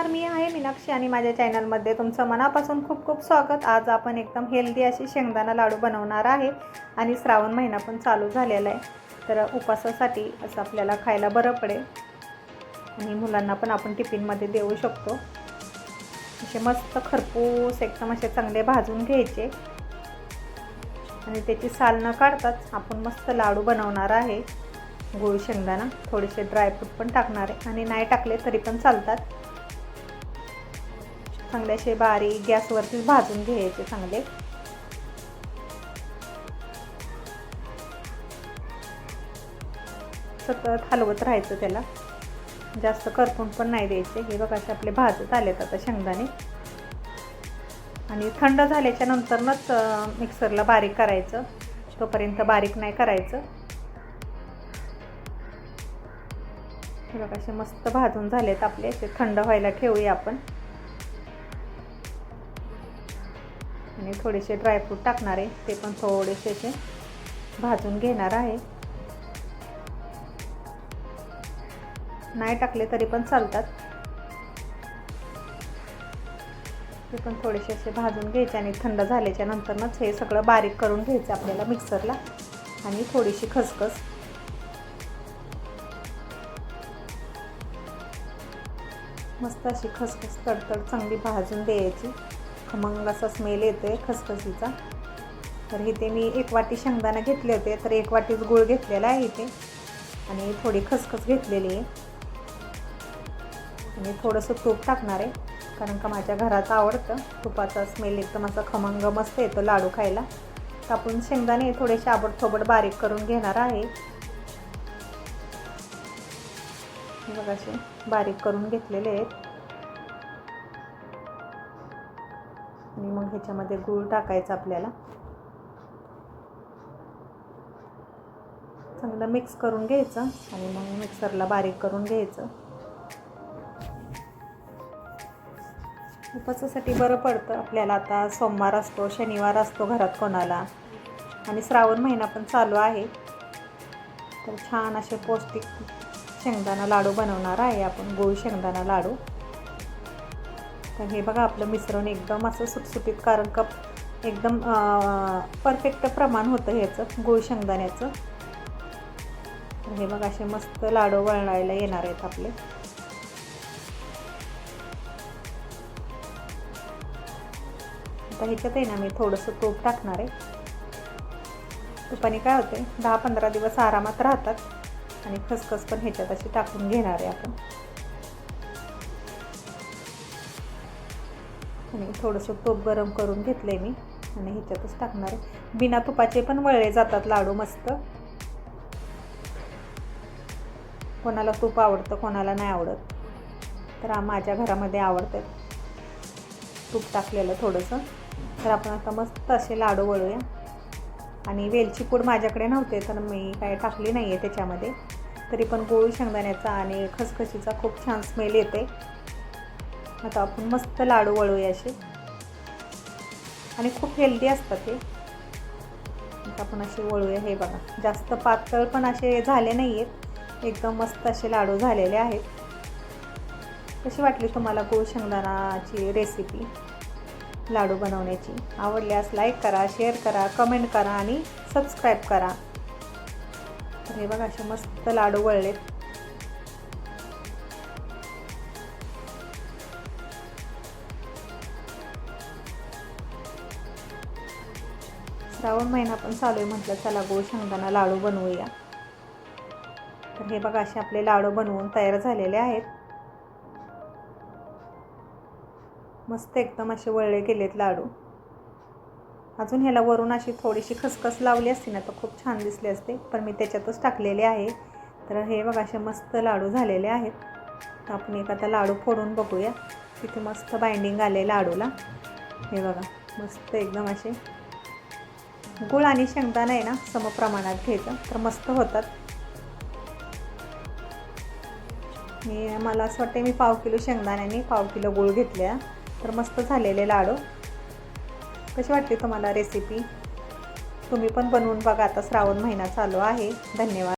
नमस्कार मी आहे मीनाक्षी आणि माझ्या चॅनलमध्ये तुमचं मनापासून खूप खूप स्वागत. आज आपण एकदम हेल्दी अशी शेंगदाणा लाडू बनवणार आहे आणि श्रावण महिना पण चालू झालेला आहे. तर उपासासाठी असं आपल्याला खायला बरं पडेल. आणि मुलांना पण आपण टिफिनमध्ये देऊ शकतो. असे मस्त खरपूस एकदम असे चांगले भाजून घ्यायचे. आणि त्याची साल न काढताच आपण मस्त लाडू बनवणार आहे. गुळ शेंगदाणा थोडेसे ड्रायफ्रूट पण टाकणार आहे. आणि नाही टाकले तरी पण चालतात. चांगले असे बारीक गॅसवरतीच भाजून घ्यायचे चांगले. सतत हलवत राहायचं त्याला. जास्त करपून पण नाही द्यायचे. हे बघा असे आपले भाजत आलेत आता शेंगदाणे. आणि थंड झाल्याच्या नंतरनच मिक्सरला बारीक करायचं. तोपर्यंत बारीक नाही करायचं. हे बघा असे मस्त भाजून झालेत आपले. असे थंड व्हायला ठेवूया आपण. आणि थोडेसे ड्रायफ्रूट टाकणार आहे. ते पण थोडेसे असे भाजून घेणार आहे. नाही टाकले तरी पण चालतात. ते पण थोडेसे असे भाजून घ्यायचे आणि थंड झाल्याच्या नंतरनंच हे सगळं बारीक करून घ्यायचं आपल्याला मिक्सरला. आणि थोडीशी खसखस. मस्त अशी खसखस तडतड चांगली भाजून द्यायची. मग असा स्मेल येतो आहे खसखसीचा तर इथे मी एक वाटी शेंगदाणा घेतले होते तर एक वाटीच गूळ घेतलेला आहे इथे. आणि थोडी खसखस घेतलेली आहे. आणि थोडंसं तूप टाकणार आहे कारण का माझ्या घरात आवडतं. तुपाचा स्मेल एकदम असा खमंग मस्त येतो लाडू खायला. तर आपण शेंगदाणे थोडेसे आबडथोबड बारीक करून घेणार आहे. बघाशी बारीक करून घेतलेले आहेत. आणि मग ह्याच्यामध्ये गूळ टाकायचा आपल्याला. चांगलं मिक्स करून घ्यायचं आणि मग मिक्सरला बारीक करून घ्यायचं. उपासासाठी बरं पडतं. आपल्याला आता सोमवार असतो शनिवार असतो घरात कोणाला. आणि श्रावण महिना पण चालू आहे. तर छान असे पौष्टिक शेंगदाणा लाडू बनवणार आहे आपण गूळ शेंगदाणा लाडू. तर हे बघा आपलं मिश्रण एकदम असं सुटसुटीत कारण कप एकदम परफेक्ट प्रमाण होतं ह्याचं गोळ शेंगदाण्याचं. तर हे बघा असे मस्त लाडू वळणायला येणार आहेत आपले. आता ह्याच्यात आहे ना मी थोडंसं तूप टाकणार आहे. तुपाने काय होते दहा पंधरा दिवस आरामात राहतात. आणि खसखस पण ह्याच्यात अशी टाकून घेणार आहे आपण. आणि थोडंसं तूप गरम करून घेतलं आहे मी. आणि ह्याच्यातच टाकणार आहे. बिना तुपाचे पण वळले जातात लाडू मस्त. कोणाला तूप आवडतं कोणाला नाही आवडत. तर माझ्या घरामध्ये आवडतं तूप टाकलेलं थोडंसं. तर आपण आता मस्त असे लाडू वळूया. आणि वेलची पूड माझ्याकडे नव्हते तर मी काय टाकली नाही आहे त्याच्यामध्ये. तरी पण गोळी शेंगदाण्याचा आणि खसखशीचा खूप छान स्मेल येते. आता आपण मस्त लाडू वळूया असे. आणि खूप हेल्दी असतात ते आता आपण असे वळूया हे बघा. जास्त पातळ पण असे झाले नाही आहेत एकदम मस्त असे लाडू झालेले आहेत. कशी वाटली तुम्हाला गोड शेंगदाणाची रेसिपी लाडू बनवण्याची. आवडल्यास लाईक करा शेअर करा कमेंट करा आणि सबस्क्राईब करा. तर हे बघा असे मस्त लाडू वळलेत. श्रावण महिना पण चालू आहे म्हटलं चला गोड शेंगदाणा लाडू बनवूया. तर हे बघा असे आपले लाडू बनवून तयार झालेले आहेत. मस्त एकदम असे वळले गेलेत लाडू. अजून ह्याला वरून अशी थोडीशी खसखस लावली असती ना तर खूप छान दिसले असते. पण मी त्याच्यातच टाकलेले आहे. तर हे बघा असे मस्त लाडू झालेले आहेत. तर आपण एक आता लाडू फोडून बघूया. तिथे मस्त बाइंडिंग आले लाडूला. हे बघा मस्त एकदम असे गुळ आणि शेंगदाणा आहे ना समप्रमाणात घ्यायचं. तर मस्त होतात. मी मला असं वाटतं मी पाव किलो शेंगदाण्याने पाव किलो गूळ घेतल्या. तर मस्त झालेले लाडू. कशी वाटली तुम्हाला रेसिपी तुम्ही पण बनवून बघा. आता श्रावण महिना चालू आहे. धन्यवाद.